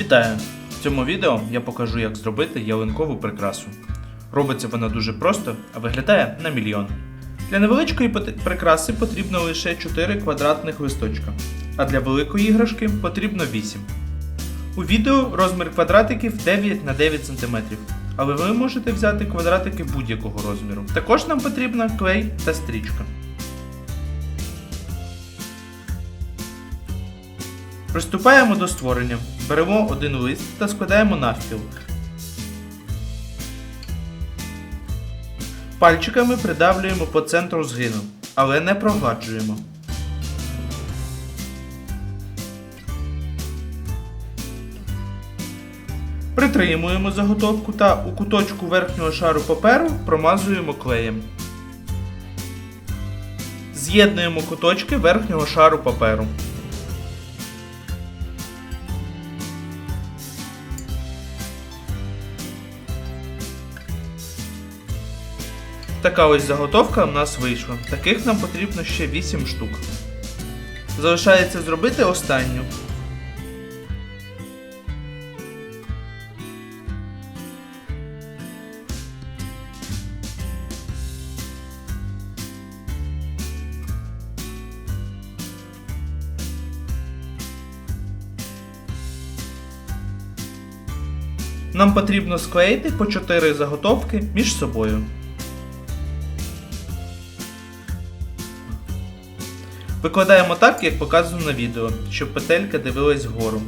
Вітаю! В цьому відео я покажу, як зробити ялинкову прикрасу. Робиться вона дуже просто, а виглядає на мільйон. Для невеличкої прикраси потрібно лише 4 квадратних листочка, а для великої іграшки потрібно 8. У відео розмір квадратиків 9 на 9 см, але ви можете взяти квадратики будь-якого розміру. Також нам потрібна клей та стрічка. Приступаємо до створення. Беремо один лист та складаємо навпіл. Пальчиками придавлюємо по центру згину, але не прогладжуємо. Притримуємо заготовку та у куточку верхнього шару паперу промазуємо клеєм. З'єднуємо куточки верхнього шару паперу. Така ось заготовка в нас вийшла. Таких нам потрібно ще 8 штук. Залишається зробити останню. Нам потрібно склеїти по 4 заготовки між собою. Викладаємо так, як показано на відео, щоб петелька дивилась вгору,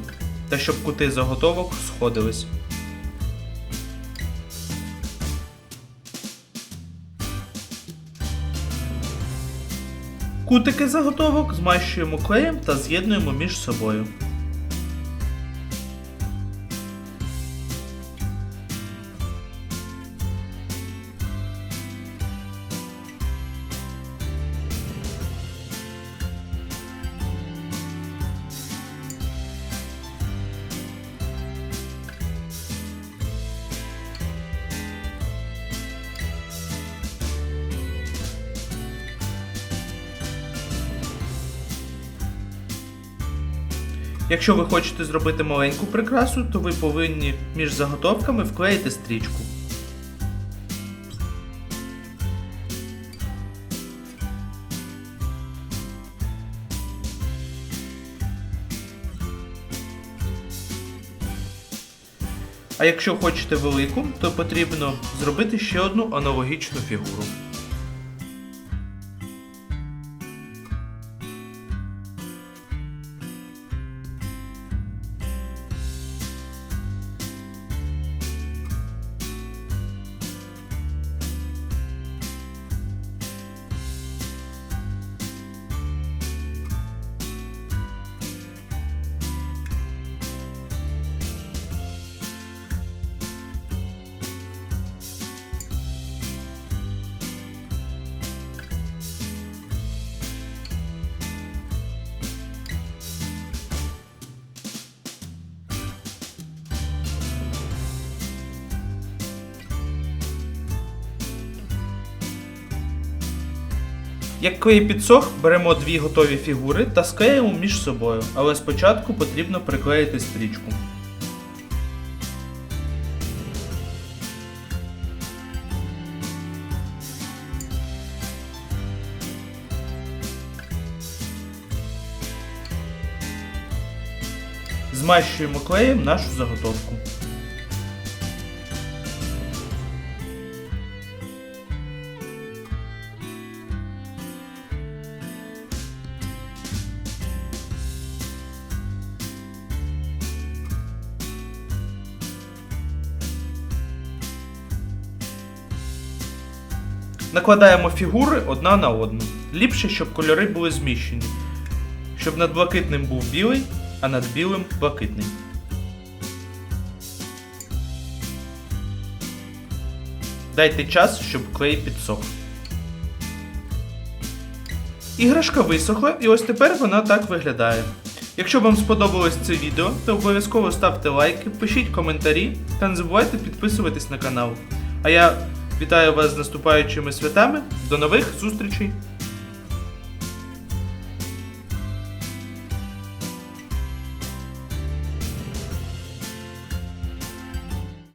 та щоб кути заготовок сходились. Кутики заготовок змащуємо клеєм та з'єднуємо між собою. Якщо ви хочете зробити маленьку прикрасу, то ви повинні між заготовками вклеїти стрічку. А якщо хочете велику, то потрібно зробити ще одну аналогічну фігуру. Як клей підсох, беремо дві готові фігури та склеїмо між собою, але спочатку потрібно приклеїти стрічку. Змащуємо клеєм нашу заготовку. Накладаємо фігури одна на одну. Ліпше, щоб кольори були зміщені. Щоб над блакитним був білий, а над білим блакитний. Дайте час, щоб клей підсох. Іграшка висохла, і ось тепер вона так виглядає. Якщо вам сподобалось це відео, то обов'язково ставте лайки, пишіть коментарі та не забувайте підписуватись на канал. А я вітаю вас з наступаючими святами. До нових зустрічей!